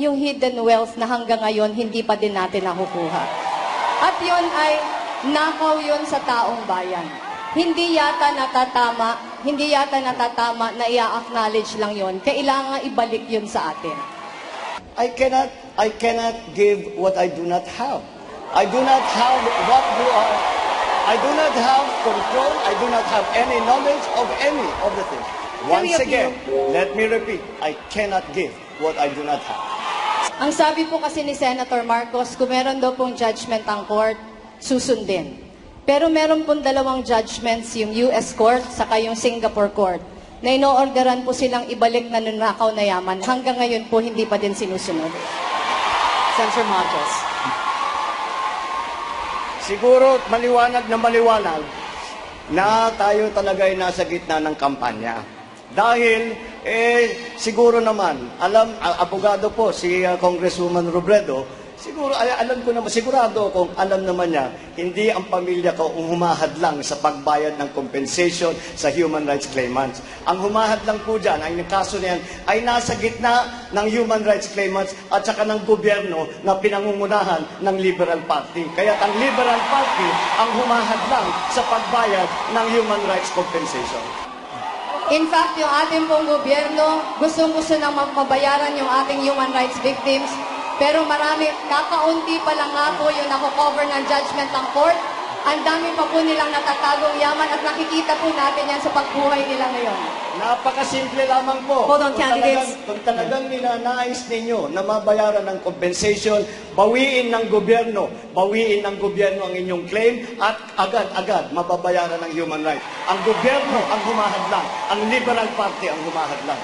yung hidden wealth na hanggang ngayon hindi pa din natin nakukuha. At yun ay nakaw yun sa taong bayan. Hindi yata natatama, hindi yata natatama na i-acknowledge lang yun. Kailangan ibalik yun sa atin. I cannot, I cannot give what I do not have. I do not have what you are. I do not have control. I do not have any knowledge of any of the things. Once again, let me repeat, I cannot give what I do not have. Ang sabi po kasi ni Senator Marcos, kung meron daw pong judgment ang court, susundin. Pero meron pong dalawang judgments, yung US court, saka yung Singapore court, na inoorderan po silang ibalik na nunakaw na yaman. Hanggang ngayon po, hindi pa din sinusunod. Senator Marcos. Siguro maliwanag na maliwanag na tayo talaga ay nasa gitna ng kampanya. Dahil, eh, siguro naman, alam, abogado po si uh, Congresswoman Robredo, siguro, ay, alam ko naman, sigurado kung alam naman niya, hindi ang pamilya ko ang humahadlang sa pagbayad ng compensation sa human rights claimants. Ang humahadlang po dyan, ang kaso na ay nasa gitna ng human rights claimants at saka ng gobyerno na pinangungunahan ng Liberal Party. Kaya ang Liberal Party ang humahadlang sa pagbayad ng human rights compensation. In fact, yung ating pong gobyerno, gustong-gusto nang mabayaran yung ating human rights victims, pero marami, kakaunti pa lang nga po yung nakocover ng judgment ng court. Ang dami pa po nilang natatagong yaman at nakikita po natin yan sa pagbuhay nila ngayon. Napakasimple lamang po. Hold on, Kung candidates. Talagang, kung talagang ninanais ninyo na mabayaran ng compensation, bawiin ng gobyerno, bawiin ng gobyerno ang inyong claim at agad-agad mababayaran ng human rights. Ang gobyerno ang humahadlang, ang Liberal Party ang humahadlang.